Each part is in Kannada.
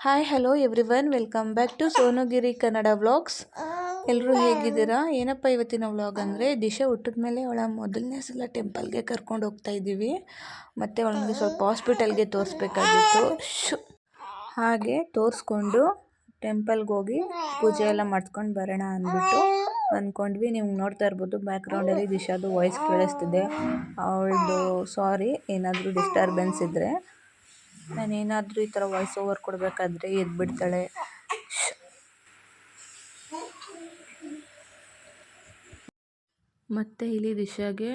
Hi hello everyone welcome back to Sonugiri Kannada vlogs ಎಲ್ಲರೂ ಹೇಗಿದ್ದೀರಾ? ಏನಪ್ಪ ಇವತ್ತಿನ ವ್ಲಾಗ್ ಅಂದರೆ, ದಿಶಾ ಹುಟ್ಟಿದ ಮೇಲೆ ಅವಳ ಮೊದಲನೇ ಸಲ ಟೆಂಪಲ್ಗೆ ಕರ್ಕೊಂಡು ಹೋಗ್ತಾ ಇದ್ದೀವಿ. ಮತ್ತು ಅವಳಿಗೆ ಸ್ವಲ್ಪ ಹಾಸ್ಪಿಟಲ್ಗೆ ತೋರಿಸ್ಬೇಕಾಗಿತ್ತು. ಶು. ಹಾಗೆ ತೋರಿಸ್ಕೊಂಡು ಟೆಂಪಲ್ಗೆ ಹೋಗಿ ಪೂಜೆ ಎಲ್ಲ ಮಾಡ್ಕೊಂಡು ಬರೋಣ ಅಂದ್ಬಿಟ್ಟು ಅಂದ್ಕೊಂಡ್ವಿ. ನೀವು ನೋಡ್ತಾ ಇರ್ಬೋದು ಬ್ಯಾಕ್ಗ್ರೌಂಡಲ್ಲಿ ದಿಶಾದು ವಾಯ್ಸ್ ಕೇಳಿಸ್ತಿದೆ. ಅವಳದು ಸಾರಿ ಏನಾದರೂ ಡಿಸ್ಟರ್ಬೆನ್ಸ್ ಇದ್ದರೆ ನಾನೇನಾದರೂ ಈ ಥರ ವಾಯ್ಸ್ ಓವರ್ ಕೊಡಬೇಕಾದ್ರೆ ಎದ್ಬಿಡ್ತಾಳೆ. ಮತ್ತು ಇಲ್ಲಿ ದಿಶಾಗೆ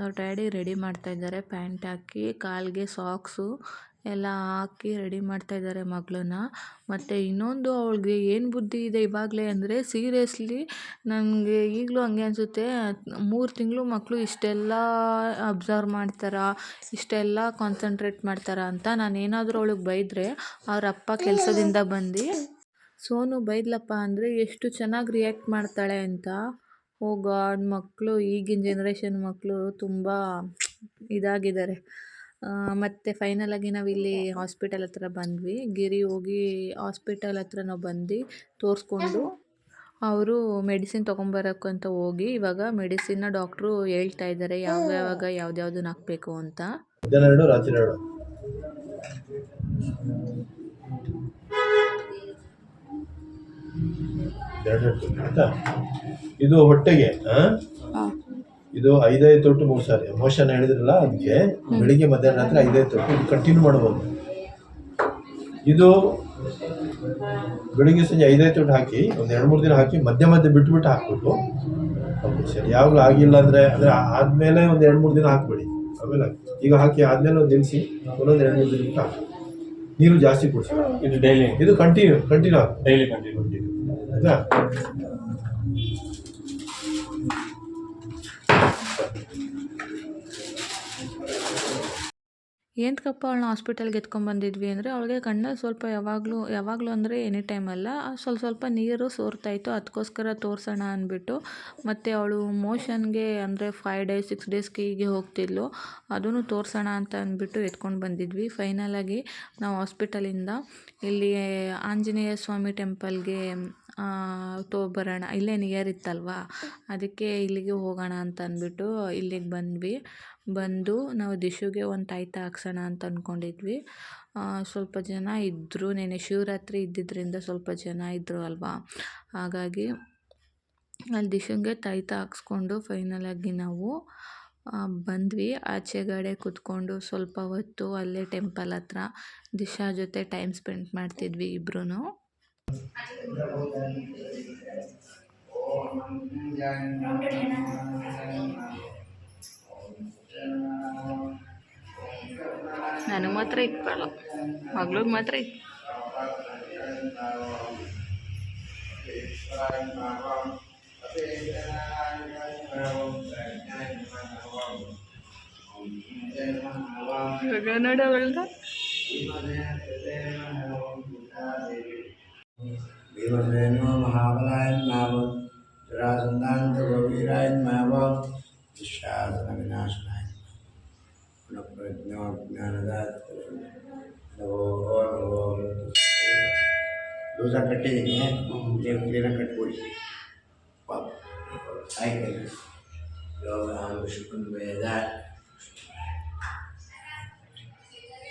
ಅವ್ರ ಡ್ಯಾಡಿ ರೆಡಿ ಮಾಡ್ತಾ ಇದ್ದಾರೆ. ಪ್ಯಾಂಟ್ ಹಾಕಿ, ಕಾಲಿಗೆ ಸಾಕ್ಸು ಎಲ್ಲ ಹಾಕಿ ರೆಡಿ ಮಾಡ್ತಾ ಇದ್ದಾರೆ ಮಗಳನ್ನ. ಮತ್ತು ಇನ್ನೊಂದು ಅವಳಿಗೆ ಏನು ಬುದ್ಧಿ ಇದೆ ಇವಾಗಲೇ ಅಂದರೆ ಸೀರಿಯಸ್ಲಿ ನನಗೆ ಈಗಲೂ ಹಂಗೆ ಅನಿಸುತ್ತೆ. ಮೂರು ತಿಂಗಳು ಮಕ್ಕಳು ಇಷ್ಟೆಲ್ಲ ಅಬ್ಸರ್ವ್ ಮಾಡ್ತಾರಾ, ಇಷ್ಟೆಲ್ಲ ಕಾನ್ಸಂಟ್ರೇಟ್ ಮಾಡ್ತಾರಾ ಅಂತ ನಾನು ಏನಾದರೂ ಅವಳಿಗೆ ಬೈದರೆ ಅವ್ರ ಅಪ್ಪ ಕೆಲಸದಿಂದ ಬಂದು, ಸೋನು ಬೈದ್ಲಪ್ಪ ಅಂದರೆ ಎಷ್ಟು ಚೆನ್ನಾಗಿ ರಿಯಾಕ್ಟ್ ಮಾಡ್ತಾಳೆ ಅಂತ. ಓ ಗಾಡ್ ಮಕ್ಕಳು ಈಗಿನ ಜನ್ರೇಷನ್ ಮಕ್ಕಳು ತುಂಬ ಇದಾಗಿದ್ದಾರೆ. ಮತ್ತು ಫೈನಲಾಗಿ ನಾವಿಲ್ಲಿ ಹಾಸ್ಪಿಟಲ್ ಹತ್ರ ಬಂದ್ವಿ. ಗಿರಿ ಹೋಗಿ ಹಾಸ್ಪಿಟಲ್ ಹತ್ರ ನಾವು ಬಂದು ತೋರಿಸ್ಕೊಂಡು. ಅವರು ಮೆಡಿಸಿನ್ ತೊಗೊಂಬರೋಕ್ಕಂತ ಹೋಗಿ ಇವಾಗ ಮೆಡಿಸಿನ್ನ ಡಾಕ್ಟ್ರು ಹೇಳ್ತಾ ಇದ್ದಾರೆ ಯಾವ ಯಾವಾಗ ಯಾವ್ದ್ಯಾವ್ದನ್ನ ಹಾಕಬೇಕು ಅಂತ. ಇದು ಹೊಟ್ಟೆಗೆ? ಇದು ಐದೈದು ತೊಟ್ಟು ಮೂರು ಸಾರಿ. ಮೋಷನ್ ಹೇಳಿದ್ರಲ್ಲ ಅದಕ್ಕೆ ಬೆಳಿಗ್ಗೆ ಮಧ್ಯಾಹ್ನ ರಾತ್ರಿ ಐದೈದು ತೊಟ್ಟು. ಇದು ಕಂಟಿನ್ಯೂ ಮಾಡ್ಬೋದು ಇದು ಬೆಳಿಗ್ಗೆ ಸಂಜೆ ಐದೈದು ತೊಟ್ಟು ಹಾಕಿ ಒಂದು ಎರಡು ಮೂರು ದಿನ ಹಾಕಿ ಮಧ್ಯ ಮಧ್ಯೆ ಬಿಟ್ಬಿಟ್ಟು ಹಾಕ್ಬಿಟ್ಟು ಓಕೆ ಸರಿ. ಯಾವಾಗಲೂ ಆಗಿಲ್ಲ ಅಂದರೆ ಅಂದರೆ ಆದಮೇಲೆ ಒಂದು ಎರಡು ಮೂರು ದಿನ ಹಾಕ್ಬೇಡಿ. ಆಮೇಲೆ ಈಗ ಹಾಕಿ ಆದಮೇಲೆ ಒಂದು ನಿಲ್ಲಿಸಿ ಒಂದೊಂದು ಎರಡು ಮೂರು ದಿನ ಬಿಟ್ಟು ಹಾಕಿ. ನೀರು ಜಾಸ್ತಿ ಕುಡಿಸಿ. ಇದು ಡೈಲಿ ಇದು continue continue daily continue continue ಆಯ್ತಾ? ಏನಕ್ಕಪ್ಪ ಅವಳನ್ನ ಹಾಸ್ಪಿಟಲ್ಗೆ ಎತ್ಕೊಂಡ್ಬಂದಿದ್ವಿ ಅಂದರೆ ಅವಳಿಗೆ ಕಣ್ಣು ಸ್ವಲ್ಪ ಯಾವಾಗಲೂ ಯಾವಾಗಲೂ ಅಂದರೆ ಎನಿ ಟೈಮ್ ಅಲ್ಲ. ಸ್ವಲ್ಪ ಸ್ವಲ್ಪ ನೀರು ಸೋರ್ತಾಯಿತ್ತು ಅದಕ್ಕೋಸ್ಕರ ತೋರಿಸೋಣ ಅಂದ್ಬಿಟ್ಟು. ಮತ್ತು ಅವಳು ಮೋಷನ್ಗೆ ಅಂದರೆ ಫೈವ್ ಡೇಸ್ ಸಿಕ್ಸ್ ಡೇಸ್ಗೆ ಹೀಗೆ ಹೋಗ್ತಿದ್ಲು. ಅದನ್ನು ತೋರಿಸೋಣ ಅಂತ ಅಂದ್ಬಿಟ್ಟು ಎತ್ಕೊಂಡು ಬಂದಿದ್ವಿ. ಫೈನಲಾಗಿ ನಾವು ಹಾಸ್ಪಿಟಲಿಂದ ಇಲ್ಲಿ ಆಂಜನೇಯ ಸ್ವಾಮಿ ಟೆಂಪಲ್ಗೆ ತೊಗೊಬರೋಣ ಇಲ್ಲೇ ನಿಯರ್ ಇತ್ತಲ್ವಾ? ಅದಕ್ಕೆ ಇಲ್ಲಿಗೆ ಹೋಗೋಣ ಅಂತ ಅಂದ್ಬಿಟ್ಟು ಇಲ್ಲಿಗೆ ಬಂದ್ವಿ. ಬಂದು ನಾವು ದಿಶುಗೆ ಒಂದು ತಾಯ್ತ ಹಾಕ್ಸೋಣ ಅಂತ ಅಂದ್ಕೊಂಡಿದ್ವಿ. ಸ್ವಲ್ಪ ಜನ ಇದ್ದರು ನೆನ್ನೆ ಶಿವರಾತ್ರಿ ಇದ್ದಿದ್ದರಿಂದ ಸ್ವಲ್ಪ ಜನ ಇದ್ದರು ಅಲ್ವಾ? ಹಾಗಾಗಿ ಅಲ್ಲಿ ದಿಶುಗೆ ತಾಯ್ತ ಹಾಕ್ಸ್ಕೊಂಡು ಫೈನಲಾಗಿ ನಾವು ಬಂದ್ವಿ. ಆಚೆಗಡೆ ಕೂತ್ಕೊಂಡು ಸ್ವಲ್ಪ ಹೊತ್ತು ಅಲ್ಲೇ ಟೆಂಪಲ್ ಹತ್ರ ದಿಶಾ ಜೊತೆ ಟೈಮ್ ಸ್ಪೆಂಡ್ ಮಾಡ್ತಿದ್ವಿ ಇಬ್ಬರೂ ನನಗೆ ಮಾತ್ರ ಇಕ್ಕಲ್ಲ ಮಗಳಿಗೆ ಮಾತ್ರ ಇಕ್ ಇವಾಗ ನೋಡಿ ಅವಳ್ದ भीमसेनो महाबलायन्माव जरासन्दान्तगोभीरायन्माव दुःशासनविनाशनाय दूसरा कट्टे नहीं है एक तेरा कटपुरी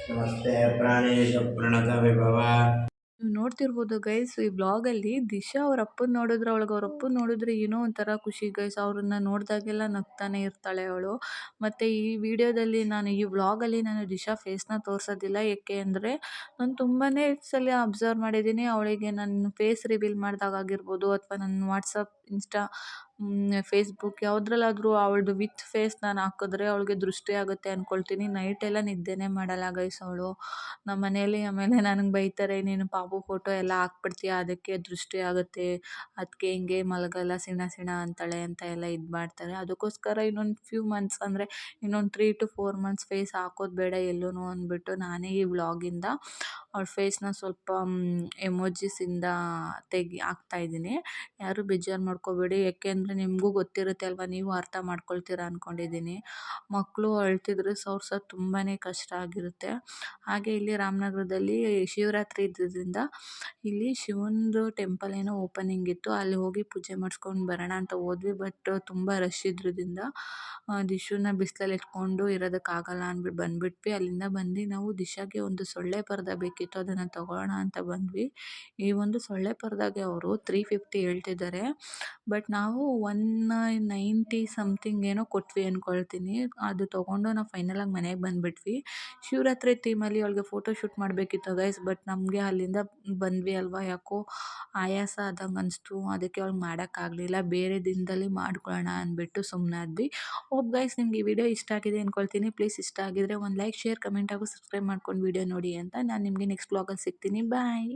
नमस्ते प्राणेश प्रणत विभवा ನೀವು ನೋಡ್ತಿರ್ಬೋದು ಗೈಸ್, ಈ ಬ್ಲಾಗಲ್ಲಿ ದಿಶಾ ಅವ್ರ ಅಪ್ಪನ ನೋಡಿದ್ರೆ ಅವಳಿಗೆ ಅವ್ರ ಅಪ್ಪನ ನೋಡಿದ್ರೆ ಏನೋ ಒಂಥರ ಖುಷಿ ಗೈಸ್. ಅವ್ರನ್ನ ನೋಡಿದಾಗೆಲ್ಲ ನಗ್ತಾನೆ ಇರ್ತಾಳೆ ಅವಳು. ಮತ್ತು ಈ ವಿಡಿಯೋದಲ್ಲಿ ನಾನು, ಈ ವ್ಲಾಗಲ್ಲಿ ನಾನು ದಿಶಾ ಫೇಸ್ನ ತೋರಿಸೋದಿಲ್ಲ. ಏಕೆ ಅಂದರೆ ನಾನು ತುಂಬಾ ಸಲ ಅಬ್ಸರ್ವ್ ಮಾಡಿದ್ದೀನಿ. ಅವಳಿಗೆ ನನ್ನ ಫೇಸ್ ರಿವೀಲ್ ಮಾಡಿದಾಗ ಆಗಿರ್ಬೋದು ಅಥವಾ ನನ್ನ ವಾಟ್ಸಪ್ ಇನ್ಸ್ಟಾ ಫೇಸ್ಬುಕ್ ಯಾವುದ್ರಲ್ಲಾದ್ರೂ ಅವ್ಳದ್ದು ವಿತ್ ಫೇಸ್ ನಾನು ಹಾಕಿದ್ರೆ ಅವಳಿಗೆ ದೃಷ್ಟಿ ಆಗುತ್ತೆ ಅಂದ್ಕೊಳ್ತೀನಿ ನೈಟೆಲ್ಲ ನಿದ್ದೆನೇ ಮಾಡಲ್ಲ ಗೈಸ್ ಅವಳು. ನಮ್ಮ ಮನೇಲಿ ಆಮೇಲೆ ನನಗೆ ಬೈತಾರೆ, ನೀನು ಪಾಪು ಫೋಟೋ ಎಲ್ಲ ಹಾಕ್ಬಿಡ್ತೀಯ, ಅದಕ್ಕೆ ದೃಷ್ಟಿ ಆಗುತ್ತೆ ಅದಕ್ಕೆ ಹಿಂಗೆ ಮಲಗಲ್ಲ, ಸಿಣ ಸಿಣ ಅಂತಾಳೆ ಅಂತ ಎಲ್ಲ ಇದು ಮಾಡ್ತಾರೆ. ಅದಕ್ಕೋಸ್ಕರ ಇನ್ನೊಂದು ಫ್ಯೂ ಮಂತ್ಸ್ ಅಂದರೆ ಇನ್ನೊಂದು three to four months face ಹಾಕೋದು ಬೇಡ ಎಲ್ಲೂ ಅಂದ್ಬಿಟ್ಟು ನಾನೇ ಈ ವ್ಲಾಗಿಂದ ಅವ್ಳ ಫೇಸ್ನ ಸ್ವಲ್ಪ ಎಮೋಜಿಸಿಂದ ತೆಗಿ ಹಾಕ್ತಾಯಿದ್ದೀನಿ ಯಾರೂ ಬೇಜಾರು ಮಾಡ್ಕೋಬೇಡಿ. ಯಾಕೆ ಅಂದರೆ ಅಂದರೆ ನಿಮಗೂ ಗೊತ್ತಿರುತ್ತೆ ಅಲ್ವಾ? ನೀವು ಅರ್ಥ ಮಾಡ್ಕೊಳ್ತೀರ ಅಂದ್ಕೊಂಡಿದ್ದೀನಿ ಮಕ್ಕಳು ಅಳ್ತಿದ್ರೆ ಸೋರ್ಸೋದು ತುಂಬಾ ಕಷ್ಟ ಆಗಿರುತ್ತೆ. ಹಾಗೆ ಇಲ್ಲಿ ರಾಮನಗರದಲ್ಲಿ ಶಿವರಾತ್ರಿ ಇದ್ದಿದ್ದರಿಂದ ಇಲ್ಲಿ ಶಿವಂದು ಟೆಂಪಲ್ ಏನೋ ಓಪನಿಂಗ್ ಇತ್ತು. ಅಲ್ಲಿ ಹೋಗಿ ಪೂಜೆ ಮಾಡಿಸ್ಕೊಂಡು ಬರೋಣ ಅಂತ ಹೋದ್ವಿ. ಬಟ್ ತುಂಬ ರಶ್ ಇದ್ರಿಂದ ದಿಶುನ ಬಿಸಿಲಲ್ಲಿ ಇಟ್ಕೊಂಡು ಇರೋದಕ್ಕಾಗಲ್ಲ ಅಂದ್ಬಿಟ್ಟು ಬಂದ್ಬಿಟ್ವಿ. ಅಲ್ಲಿಂದ ಬಂದು ನಾವು ದಿಶಾಗೆ ಒಂದು ಸೊಳ್ಳೆ ಪರ್ದ ಬೇಕಿತ್ತು, ಅದನ್ನು ತಗೊಳ್ಳೋಣ ಅಂತ ಬಂದ್ವಿ. ಈ ಒಂದು ಸೊಳ್ಳೆ ಪರ್ದಾಗೆ ಅವರು ತ್ರೀ ಫಿಫ್ಟಿ ಹೇಳ್ತಿದ್ದಾರೆ. ಬಟ್ ನಾವು ಒನ್ ನೈಂಟಿ ಸಮಥಿಂಗ್ ಏನೋ ಕೊಟ್ವಿ ಅಂದ್ಕೊಳ್ತೀನಿ ಅದು ತೊಗೊಂಡು ನಾವು ಫೈನಲಾಗಿ ಮನೆಗೆ ಬಂದುಬಿಟ್ವಿ. ಶಿವರಾತ್ರಿ ಥೀಮಲ್ಲಿ ಅವಳಿಗೆ ಫೋಟೋ ಶೂಟ್ ಮಾಡಬೇಕಿತ್ತು ಗೈಸ್ ಬಟ್ ನಮಗೆ ಅಲ್ಲಿಂದ ಬಂದ್ವಿ ಅಲ್ವಾ? ಯಾಕೋ ಆಯಾಸ ಆದಂಗೆ ಅನಿಸ್ತು. ಅದಕ್ಕೆ ಅವ್ಳಿಗೆ ಮಾಡೋಕ್ಕಾಗಲಿಲ್ಲ ಬೇರೆ ದಿನದಲ್ಲಿ ಮಾಡ್ಕೊಳ್ಳೋಣ ಅಂದ್ಬಿಟ್ಟು ಸುಮ್ಮನಾದ್ವಿ ಹೋಪ್ ಗೈಸ್ ನಿಮ್ಗೆ ಈ ವಿಡಿಯೋ ಇಷ್ಟ ಆಗಿದೆ ಅಂದ್ಕೊಳ್ತೀನಿ ಪ್ಲೀಸ್ ಇಷ್ಟ ಆಗಿದ್ರೆ ಒಂದು ಲೈಕ್ ಶೇರ್ ಕಮೆಂಟ್ ಹಾಗೂ ಸಬ್ಸ್ಕ್ರೈಬ್ ಮಾಡ್ಕೊಂಡು ವಿಡಿಯೋ ನೋಡಿ ಅಂತ. ನಾನು ನಿಮಗೆ ನೆಕ್ಸ್ಟ್ ಬ್ಲಾಗಲ್ಲಿ ಸಿಗ್ತೀನಿ. ಬಾಯ್